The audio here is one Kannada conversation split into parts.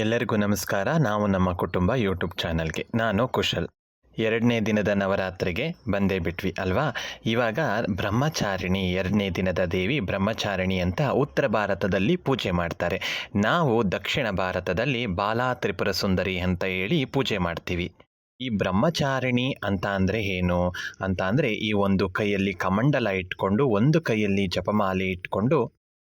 ಎಲ್ಲರಿಗೂ ನಮಸ್ಕಾರ. ನಾವು ನಮ್ಮ ಕುಟುಂಬ ಯೂಟ್ಯೂಬ್ ಚಾನಲ್ಗೆ. ನಾನು ಕುಶಲ್. ಎರಡನೇ ದಿನದ ನವರಾತ್ರಿಗೆ ಬಂದೇ ಬಿಟ್ವಿ ಅಲ್ವಾ? ಇವಾಗ ಬ್ರಹ್ಮಚಾರಿಣಿ, ಎರಡನೇ ದಿನದ ದೇವಿ ಬ್ರಹ್ಮಚಾರಿಣಿ ಅಂತ ಉತ್ತರ ಭಾರತದಲ್ಲಿ ಪೂಜೆ ಮಾಡ್ತಾರೆ. ನಾವು ದಕ್ಷಿಣ ಭಾರತದಲ್ಲಿ ಬಾಲಾ ತ್ರಿಪುರ ಸುಂದರಿ ಅಂತ ಹೇಳಿ ಪೂಜೆ ಮಾಡ್ತೀವಿ. ಈ ಬ್ರಹ್ಮಚಾರಿಣಿ ಅಂತ ಅಂದರೆ ಏನು? ಅಂತ ಅಂದರೆ ಈ ಒಂದು ಕೈಯಲ್ಲಿ ಕಮಂಡಲ ಇಟ್ಕೊಂಡು, ಒಂದು ಕೈಯಲ್ಲಿ ಜಪಮಾಲೆ ಇಟ್ಕೊಂಡು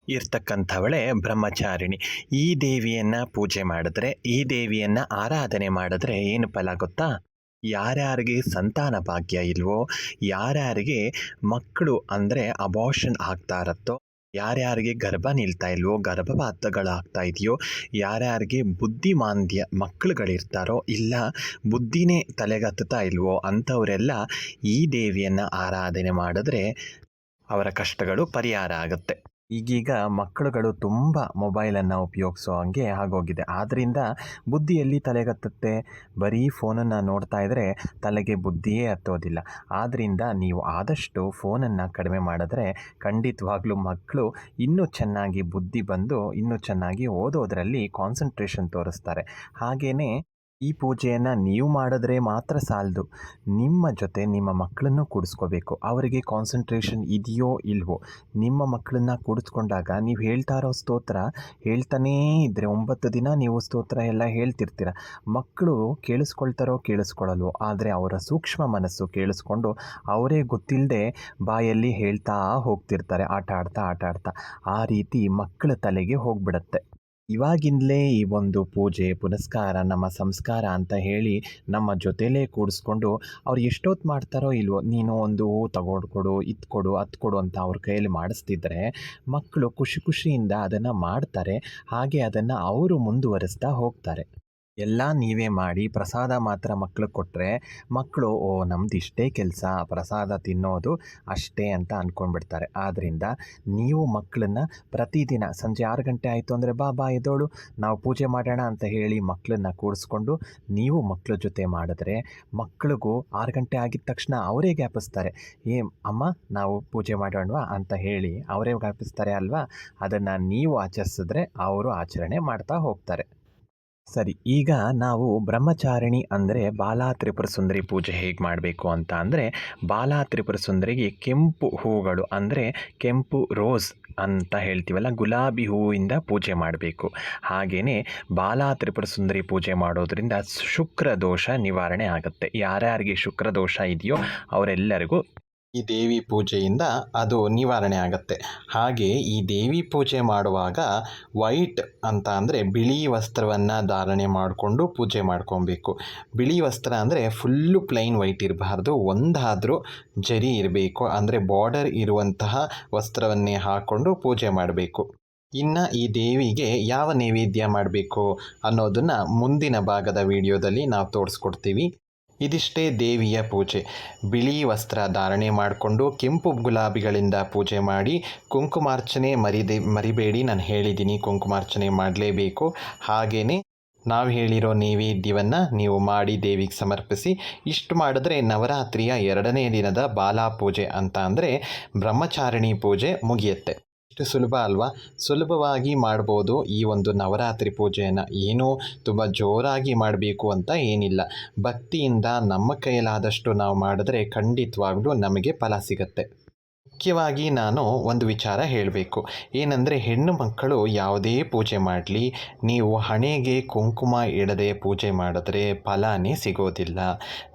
ಇರ್ತಕ್ಕಂಥವಳೆ ಬ್ರಹ್ಮಚಾರಿಣಿ. ಈ ದೇವಿಯನ್ನ ಪೂಜೆ ಮಾಡಿದ್ರೆ, ಈ ದೇವಿಯನ್ನ ಆರಾಧನೆ ಮಾಡಿದ್ರೆ ಏನು ಫಲ ಗೊತ್ತಾ? ಯಾರ್ಯಾರಿಗೆ ಸಂತಾನ ಭಾಗ್ಯ ಇಲ್ವೋ, ಯಾರ್ಯಾರಿಗೆ ಮಕ್ಕಳು ಅಂದರೆ ಅಬಾರ್ಷನ್ ಆಗ್ತಾ ಇರತ್ತೋ, ಯಾರ್ಯಾರಿಗೆ ಗರ್ಭ ನಿಲ್ತಾ ಇಲ್ವೋ, ಗರ್ಭಪಾತಗಳಾಗ್ತಾ ಇದೆಯೋ, ಯಾರ್ಯಾರಿಗೆ ಬುದ್ಧಿಮಾಂದ್ಯ ಮಕ್ಕಳುಗಳಿರ್ತಾರೋ, ಇಲ್ಲ ಬುದ್ಧಿನೇ ತಲೆಗತ್ತುತ್ತಾ ಇಲ್ವೋ ಅಂಥವರೆಲ್ಲ ಈ ದೇವಿಯನ್ನು ಆರಾಧನೆ ಮಾಡಿದ್ರೆ ಅವರ ಕಷ್ಟಗಳು ಪರಿಹಾರ ಆಗುತ್ತೆ. ಈಗೀಗ ಮಕ್ಕಳುಗಳು ತುಂಬ ಮೊಬೈಲನ್ನು ಉಪಯೋಗಿಸೋ ಹಂಗೆ ಆಗೋಗಿದೆ. ಆದ್ದರಿಂದ ಬುದ್ಧಿಯಲ್ಲಿ ತಲೆಗತ್ತುತ್ತೆ? ಬರೀ ಫೋನನ್ನು ನೋಡ್ತಾ ಇದ್ದರೆ ತಲೆಗೆ ಬುದ್ಧಿಯೇ ಹತ್ತೋದಿಲ್ಲ. ಆದ್ದರಿಂದ ನೀವು ಆದಷ್ಟು ಫೋನನ್ನು ಕಡಿಮೆ ಮಾಡಿದ್ರೆ ಖಂಡಿತವಾಗ್ಲೂ ಮಕ್ಕಳು ಇನ್ನೂ ಚೆನ್ನಾಗಿ ಬುದ್ಧಿ ಬಂದು ಇನ್ನೂ ಚೆನ್ನಾಗಿ ಓದೋದರಲ್ಲಿ ಕಾನ್ಸಂಟ್ರೇಷನ್ ತೋರಿಸ್ತಾರೆ. ಹಾಗೆಯೇ ಈ ಪೂಜೆಯನ್ನು ನೀವು ಮಾಡಿದ್ರೆ ಮಾತ್ರ ಸಾಲದು. ನಿಮ್ಮ ಜೊತೆ ನಿಮ್ಮ ಮಕ್ಕಳನ್ನು ಕೂಡಿಸ್ಕೋಬೇಕು. ಅವರಿಗೆ ಕಾನ್ಸಂಟ್ರೇಷನ್ ಇದೆಯೋ ಇಲ್ವೋ, ನಿಮ್ಮ ಮಕ್ಕಳನ್ನ ಕೂಡಿಸ್ಕೊಂಡಾಗ ನೀವು ಹೇಳ್ತಾ ಇರೋ ಸ್ತೋತ್ರ ಹೇಳ್ತಾನೇ ಇದ್ದರೆ ಒಂಬತ್ತು ದಿನ ನೀವು ಸ್ತೋತ್ರ ಎಲ್ಲ ಹೇಳ್ತಿರ್ತೀರ. ಮಕ್ಕಳು ಕೇಳಿಸ್ಕೊಳ್ತಾರೋ ಕೇಳಿಸ್ಕೊಳ್ಳಲ್ವೋ ಆದರೆ ಅವರ ಸೂಕ್ಷ್ಮ ಮನಸ್ಸು ಕೇಳಿಸ್ಕೊಂಡು ಅವರೇ ಗೊತ್ತಿಲ್ಲದೆ ಬಾಯಲ್ಲಿ ಹೇಳ್ತಾ ಹೋಗ್ತಿರ್ತಾರೆ, ಆಟ ಆಡ್ತಾ ಆಟ ಆಡ್ತಾ. ಆ ರೀತಿ ಮಕ್ಕಳ ತಲೆಗೆ ಹೋಗ್ಬಿಡತ್ತೆ. ಇವಾಗಿಂದಲೇ ಈ ಒಂದು ಪೂಜೆ, ಪುನಸ್ಕಾರ, ನಮ್ಮ ಸಂಸ್ಕಾರ ಅಂತ ಹೇಳಿ ನಮ್ಮ ಜೊತೆಲೇ ಕೂಡಿಸ್ಕೊಂಡು ಅವ್ರು ಎಷ್ಟೊತ್ತು ಮಾಡ್ತಾರೋ ಇಲ್ವೋ, ನೀನು ಒಂದು ಹೂ ತಗೊಂಡ್ಕೊಡು, ಇದು ಕೊಡು ಅಂತ ಅವ್ರ ಕೈಯಲ್ಲಿ ಮಾಡಿಸ್ತಿದ್ರೆ ಮಕ್ಕಳು ಖುಷಿ ಖುಷಿಯಿಂದ ಅದನ್ನು ಮಾಡ್ತಾರೆ. ಹಾಗೆ ಅದನ್ನು ಅವರು ಮುಂದುವರಿಸ್ತಾ ಹೋಗ್ತಾರೆ. ಎಲ್ಲ ನೀವೇ ಮಾಡಿ ಪ್ರಸಾದ ಮಾತ್ರ ಮಕ್ಕಳು ಕೊಟ್ಟರೆ ಮಕ್ಕಳು ಓ, ನಮ್ದು ಇಷ್ಟೇ ಕೆಲಸ, ಪ್ರಸಾದ ತಿನ್ನೋದು ಅಷ್ಟೇ ಅಂತ ಅಂದ್ಕೊಂಡ್ಬಿಡ್ತಾರೆ ಆದ್ದರಿಂದ ನೀವು ಮಕ್ಕಳನ್ನ ಪ್ರತಿದಿನ ಸಂಜೆ ಆರು ಗಂಟೆ ಆಯಿತು ಅಂದರೆ ಬಾ ಬಾ, ಎದ್ದೋಳು, ನಾವು ಪೂಜೆ ಮಾಡೋಣ ಅಂತ ಹೇಳಿ ಮಕ್ಕಳನ್ನ ಕೂಡಿಸ್ಕೊಂಡು ನೀವು ಮಕ್ಕಳ ಜೊತೆ ಮಾಡಿದ್ರೆ ಮಕ್ಕಳಿಗೂ ಆರು ಗಂಟೆ ಆಗಿದ ತಕ್ಷಣ ಅವರೇ ಜ್ಞಾಪಿಸ್ತಾರೆ ಏ, ಅಮ್ಮ, ನಾವು ಪೂಜೆ ಮಾಡೋಣವಾ? ಅಂತ ಹೇಳಿ ಅವರೇ ಜ್ಞಾಪಿಸ್ತಾರೆ ಅಲ್ವಾ? ಅದನ್ನು ನೀವು ಆಚರಿಸಿದ್ರೆ ಅವರು ಆಚರಣೆ ಮಾಡ್ತಾ ಹೋಗ್ತಾರೆ. ಸರಿ, ಈಗ ನಾವು ಬ್ರಹ್ಮಚಾರಿಣಿ ಅಂದರೆ ಬಾಲಾ ತ್ರಿಪುರ ಸುಂದರಿ ಪೂಜೆ ಹೇಗೆ ಮಾಡಬೇಕು ಅಂತ ಅಂದರೆ, ಬಾಲಾ ತ್ರಿಪುರ ಸುಂದರಿಗೆ ಕೆಂಪು ಹೂಗಳು ಅಂದರೆ ಕೆಂಪು ರೋಸ್ ಅಂತ ಹೇಳ್ತೀವಲ್ಲ, ಗುಲಾಬಿ ಹೂವಿಂದ ಪೂಜೆ ಮಾಡಬೇಕು. ಹಾಗೆಯೇ ಬಾಲಾ ತ್ರಿಪುರ ಸುಂದರಿ ಪೂಜೆ ಮಾಡೋದರಿಂದ ಶುಕ್ರ ದೋಷ ನಿವಾರಣೆ ಆಗುತ್ತೆ. ಯಾರ್ಯಾರಿಗೆ ಶುಕ್ರ ದೋಷ ಇದೆಯೋ ಅವರೆಲ್ಲರಿಗೂ ಈ ದೇವಿ ಪೂಜೆಯಿಂದ ಅದು ನಿವಾರಣೆ ಆಗುತ್ತೆ. ಹಾಗೆ ಈ ದೇವಿ ಪೂಜೆ ಮಾಡುವಾಗ ವೈಟ್ ಅಂತ ಅಂದರೆ ಬಿಳಿ ವಸ್ತ್ರವನ್ನು ಧಾರಣೆ ಮಾಡಿಕೊಂಡು ಪೂಜೆ ಮಾಡ್ಕೊಬೇಕು. ಬಿಳಿ ವಸ್ತ್ರ ಅಂದರೆ ಫುಲ್ಲು ಪ್ಲೈನ್ ವೈಟ್ ಇರಬಾರ್ದು. ಒಂದಾದರೂ ಜರಿ ಇರಬೇಕು. ಅಂದರೆ ಬಾರ್ಡರ್ ಇರುವಂತಹ ವಸ್ತ್ರವನ್ನೇ ಹಾಕ್ಕೊಂಡು ಪೂಜೆ ಮಾಡಬೇಕು. ಇನ್ನು ಈ ದೇವಿಗೆ ಯಾವ ನೈವೇದ್ಯ ಮಾಡಬೇಕು ಅನ್ನೋದನ್ನು ಮುಂದಿನ ಭಾಗದ ವಿಡಿಯೋದಲ್ಲಿ ನಾವು ತೋರಿಸ್ಕೊಡ್ತೀವಿ. ಇದಿಷ್ಟೇ ದೇವಿಯ ಪೂಜೆ. ಬಿಳಿ ವಸ್ತ್ರ ಧಾರಣೆ ಮಾಡಿಕೊಂಡು ಕೆಂಪು ಗುಲಾಬಿಗಳಿಂದ ಪೂಜೆ ಮಾಡಿ ಕುಂಕುಮಾರ್ಚನೆ ಮರಿದೆ, ಮರಿಬೇಡಿ, ನಾನು ಹೇಳಿದ್ದೀನಿ ಕುಂಕುಮಾರ್ಚನೆ ಮಾಡಲೇಬೇಕು. ಹಾಗೆಯೇ ನಾವು ಹೇಳಿರೋ ನೈವೇದ್ಯವನ್ನು ನೀವು ಮಾಡಿ ದೇವಿಗೆ ಸಮರ್ಪಿಸಿ, ಇಷ್ಟು ಮಾಡಿದ್ರೆ ನವರಾತ್ರಿಯ ಎರಡನೇ ದಿನದ ಬಾಲಾ ಪೂಜೆ ಅಂತ ಅಂದರೆ ಬ್ರಹ್ಮಚಾರಿಣಿ ಪೂಜೆ ಮುಗಿಯುತ್ತೆ. ಇಷ್ಟು ಸುಲಭ ಅಲ್ವಾ? ಸುಲಭವಾಗಿ ಮಾಡ್ಬೋದು ಈ ಒಂದು ನವರಾತ್ರಿ ಪೂಜೆಯನ್ನು. ಏನೂ ತುಂಬ ಜೋರಾಗಿ ಮಾಡಬೇಕು ಅಂತ ಏನಿಲ್ಲ. ಭಕ್ತಿಯಿಂದ ನಮ್ಮ ಕೈಲಾದಷ್ಟು ನಾವು ಮಾಡಿದ್ರೆ ಖಂಡಿತವಾಗ್ಲೂ ನಮಗೆ ಫಲ ಸಿಗುತ್ತೆ. ಮುಖ್ಯವಾಗಿ ನಾನು ಒಂದು ವಿಚಾರ ಹೇಳಬೇಕು. ಏನಂದರೆ ಹೆಣ್ಣು ಮಕ್ಕಳು ಯಾವುದೇ ಪೂಜೆ ಮಾಡಲಿ, ನೀವು ಹಣೆಗೆ ಕುಂಕುಮ ಇಡದೆ ಪೂಜೆ ಮಾಡಿದ್ರೆ ಫಲನೇ ಸಿಗೋದಿಲ್ಲ.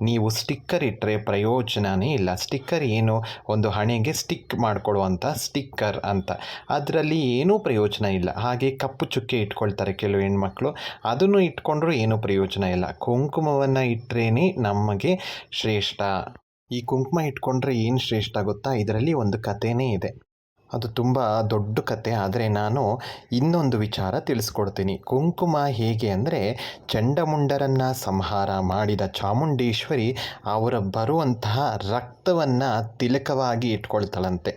ನೀವು ಸ್ಟಿಕ್ಕರ್ ಇಟ್ಟರೆ ಪ್ರಯೋಜನವೇ ಇಲ್ಲ. ಸ್ಟಿಕ್ಕರ್ ಏನು? ಒಂದು ಹಣೆಗೆ ಸ್ಟಿಕ್ ಮಾಡಿಕೊಡುವಂಥ ಸ್ಟಿಕ್ಕರ್ ಅಂತ. ಅದರಲ್ಲಿ ಏನೂ ಪ್ರಯೋಜನ ಇಲ್ಲ. ಹಾಗೆ ಕಪ್ಪು ಚುಕ್ಕೆ ಇಟ್ಕೊಳ್ತಾರೆ ಕೆಲವು ಹೆಣ್ಮಕ್ಳು. ಅದನ್ನು ಇಟ್ಕೊಂಡ್ರೂ ಏನೂ ಪ್ರಯೋಜನ ಇಲ್ಲ. ಕುಂಕುಮವನ್ನು ಇಟ್ಟರೇ ನಮಗೆ ಶ್ರೇಷ್ಠ. ಈ ಕುಂಕುಮ ಇಟ್ಕೊಂಡ್ರೆ ಏನು ಶ್ರೇಷ್ಠ ಗೊತ್ತಾ? ಇದರಲ್ಲಿ ಒಂದು ಕಥೆನೇ ಇದೆ. ಅದು ತುಂಬ ದೊಡ್ಡ ಕತೆ ಆದರೆ ನಾನು ಇನ್ನೊಂದು ವಿಚಾರ ತಿಳಿಸ್ಕೊಡ್ತೀನಿ. ಕುಂಕುಮ ಹೇಗೆ ಅಂದರೆ, ಚಂಡಮುಂಡರನ್ನು ಸಂಹಾರ ಮಾಡಿದ ಚಾಮುಂಡೇಶ್ವರಿ ಅವರ ಬರುವಂತಹ ರಕ್ತವನ್ನು ತಿಲಕವಾಗಿ ಇಟ್ಕೊಳ್ತಾಳಂತೆ.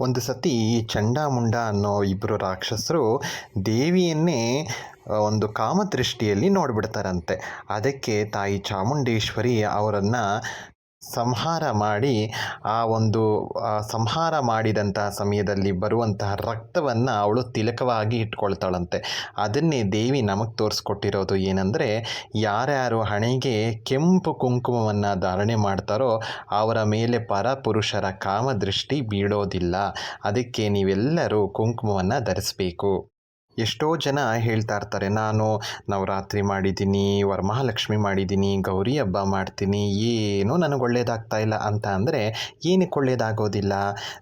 ಒಂದು ಸತಿ ಈ ಚಂಡಾಮುಂಡ ಅನ್ನೋ ಇಬ್ಬರು ರಾಕ್ಷಸರು ದೇವಿಯನ್ನೇ ಒಂದು ಕಾಮದೃಷ್ಟಿಯಲ್ಲಿ ನೋಡಿಬಿಡ್ತಾರಂತೆ. ಅದಕ್ಕೆ ತಾಯಿ ಚಾಮುಂಡೇಶ್ವರಿ ಅವರನ್ನು ಸಂಹಾರ ಮಾಡಿ, ಆ ಒಂದು ಸಂಹಾರ ಮಾಡಿದಂತಹ ಸಮಯದಲ್ಲಿ ಬರುವಂತಹ ರಕ್ತವನ್ನು ಅವಳು ತಿಲಕವಾಗಿ ಇಟ್ಕೊಳ್ತಾಳಂತೆ. ಅದನ್ನೇ ದೇವಿ ನಮಗೆ ತೋರಿಸ್ಕೊಟ್ಟಿರೋದು ಏನಂದರೆ, ಯಾರ್ಯಾರು ಹಣೆಗೆ ಕೆಂಪು ಕುಂಕುಮವನ್ನು ಧಾರಣೆ ಮಾಡ್ತಾರೋ, ಅವರ ಮೇಲೆ ಪರಪುರುಷರ ಕಾಮದೃಷ್ಟಿ ಬೀಳೋದಿಲ್ಲ. ಅದಕ್ಕೆ ನೀವೆಲ್ಲರೂ ಕುಂಕುಮವನ್ನು ಧರಿಸಬೇಕು. ಎಷ್ಟೋ ಜನ ಹೇಳ್ತಾ ಇರ್ತಾರೆ, ನಾನು ನವರಾತ್ರಿ ಮಾಡಿದ್ದೀನಿ, ವರಮಹಾಲಕ್ಷ್ಮಿ ಮಾಡಿದ್ದೀನಿ, ಗೌರಿ ಹಬ್ಬ ಮಾಡ್ತೀನಿ, ಏನೂ ನನಗೆ ಒಳ್ಳೇದಾಗ್ತಾ ಇಲ್ಲ ಅಂತ ಅಂದರೆ, ಏನಕ್ಕೆ ಒಳ್ಳೇದಾಗೋದಿಲ್ಲ?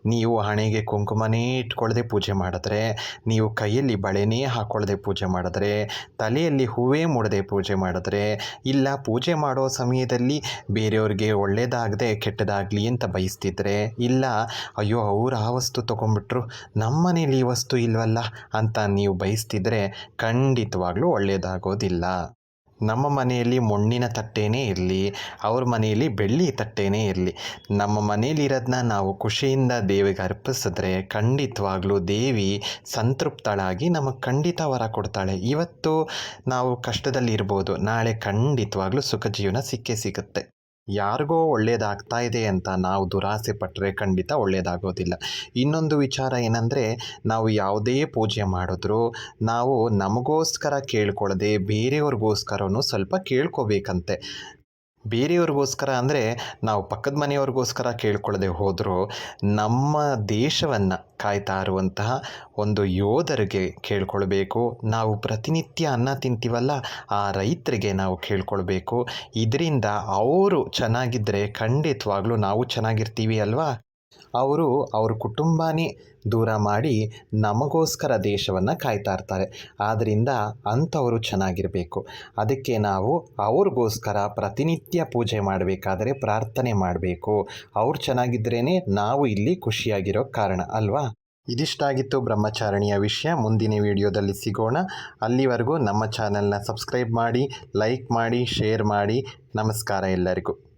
ನೀವು ಹಣೆಗೆ ಕುಂಕುಮನೇ ಇಟ್ಕೊಳ್ಳದೆ ಪೂಜೆ ಮಾಡಿದ್ರೆ, ನೀವು ಕೈಯಲ್ಲಿ ಬಳೆನೇ ಹಾಕ್ಕೊಳ್ಳದೆ ಪೂಜೆ ಮಾಡಿದ್ರೆ, ತಲೆಯಲ್ಲಿ ಹೂವೇ ಮುಡದೆ ಪೂಜೆ ಮಾಡಿದ್ರೆ, ಇಲ್ಲ ಪೂಜೆ ಮಾಡೋ ಸಮಯದಲ್ಲಿ ಬೇರೆಯವ್ರಿಗೆ ಒಳ್ಳೇದಾಗದೆ ಕೆಟ್ಟದಾಗಲಿ ಅಂತ ಬಯಸ್ತಿದ್ರೆ, ಇಲ್ಲ, ಅಯ್ಯೋ, ಅವ್ರು ಆ ವಸ್ತು ತೊಗೊಂಡ್ಬಿಟ್ರು ನಮ್ಮ ಮನೇಲಿ ಈ ವಸ್ತು ಇಲ್ವಲ್ಲ? ಅಂತ ನೀವು ಬಯಸ್ತಿದ್ರೆ ಖಂಡಿತವಾಗ್ಲೂ ಒಳ್ಳೆಯದಾಗೋದಿಲ್ಲ ನಮ್ಮ ಮನೆಯಲ್ಲಿ ಮಣ್ಣಿನ ತಟ್ಟೆನೇ ಇರಲಿ, ಅವ್ರ ಮನೆಯಲ್ಲಿ ಬೆಳ್ಳಿ ತಟ್ಟೆನೇ ಇರಲಿ. ನಮ್ಮ ಮನೆಯಲ್ಲಿರೋದನ್ನ ನಾವು ಖುಷಿಯಿಂದ ದೇವಿಗೆ ಅರ್ಪಿಸಿದ್ರೆ ಖಂಡಿತವಾಗ್ಲೂ ದೇವಿ ಸಂತೃಪ್ತಳಾಗಿ ನಮಗೆ ಖಂಡಿತ ವರ ಕೊಡ್ತಾಳೆ. ಇವತ್ತು ನಾವು ಕಷ್ಟದಲ್ಲಿರ್ಬೋದು, ನಾಳೆ ಖಂಡಿತವಾಗ್ಲೂ ಸುಖ ಜೀವನ ಸಿಕ್ಕೇ ಸಿಗುತ್ತೆ. ಯಾರಿಗೋ ಒಳ್ಳೆಯದಾಗ್ತಾ ಇದೆ ಅಂತ ನಾವು ದುರಾಸೆ ಪಟ್ಟರೆ ಖಂಡಿತ ಒಳ್ಳೆಯದಾಗೋದಿಲ್ಲ ಇನ್ನೊಂದು ವಿಚಾರ ಏನಂದರೆ, ನಾವು ಯಾವುದೇ ಪೂಜೆ ಮಾಡಿದ್ರೂ ನಾವು ನಮಗೋಸ್ಕರ ಕೇಳ್ಕೊಳ್ಳದೆ ಬೇರೆಯವ್ರಿಗೋಸ್ಕರವೂ ಸ್ವಲ್ಪ ಕೇಳ್ಕೋಬೇಕಂತೆ. ಬೇರೆಯವ್ರಿಗೋಸ್ಕರ ಅಂದರೆ ನಾವು ಪಕ್ಕದ ಮನೆಯವ್ರಿಗೋಸ್ಕರ ಕೇಳ್ಕೊಳ್ಳದೆ ಹೋದರೂ ನಮ್ಮ ದೇಶವನ್ನು ಕಾಯ್ತಾ ಇರುವಂತಹ ಒಂದು ಯೋಧರಿಗೆ ಕೇಳ್ಕೊಳ್ಬೇಕು. ನಾವು ಪ್ರತಿನಿತ್ಯ ಅನ್ನ ತಿಂತೀವಲ್ಲ, ಆ ರೈತರಿಗೆ ನಾವು ಕೇಳ್ಕೊಳ್ಬೇಕು. ಇದರಿಂದ ಅವರು ಚೆನ್ನಾಗಿದ್ದರೆ ಖಂಡಿತವಾಗ್ಲೂ ನಾವು ಚೆನ್ನಾಗಿರ್ತೀವಿ ಅಲ್ವಾ? ಅವರು ಅವ್ರ ಕುಟುಂಬನೇ ದೂರ ಮಾಡಿ ನಮಗೋಸ್ಕರ ದೇಶವನ್ನು ಕಾಯ್ತಾ ಇರ್ತಾರೆ. ಆದ್ದರಿಂದ ಅಂಥವರು ಚೆನ್ನಾಗಿರಬೇಕು. ಅದಕ್ಕೆ ನಾವು ಅವ್ರಿಗೋಸ್ಕರ ಪ್ರತಿನಿತ್ಯ ಪೂಜೆ ಮಾಡಬೇಕಾದರೆ ಪ್ರಾರ್ಥನೆ ಮಾಡಬೇಕು. ಅವ್ರು ಚೆನ್ನಾಗಿದ್ರೇ ನಾವು ಇಲ್ಲಿ ಖುಷಿಯಾಗಿರೋ ಕಾರಣ, ಅಲ್ವಾ? ಇದಿಷ್ಟಾಗಿತ್ತು ಬ್ರಹ್ಮಚಾರಣಿಯ ವಿಷಯ. ಮುಂದಿನ ವಿಡಿಯೋದಲ್ಲಿ ಸಿಗೋಣ. ಅಲ್ಲಿವರೆಗೂ ನಮ್ಮ ಚಾನಲ್ನ ಸಬ್ಸ್ಕ್ರೈಬ್ ಮಾಡಿ, ಲೈಕ್ ಮಾಡಿ, ಶೇರ್ ಮಾಡಿ. ನಮಸ್ಕಾರ ಎಲ್ಲರಿಗೂ.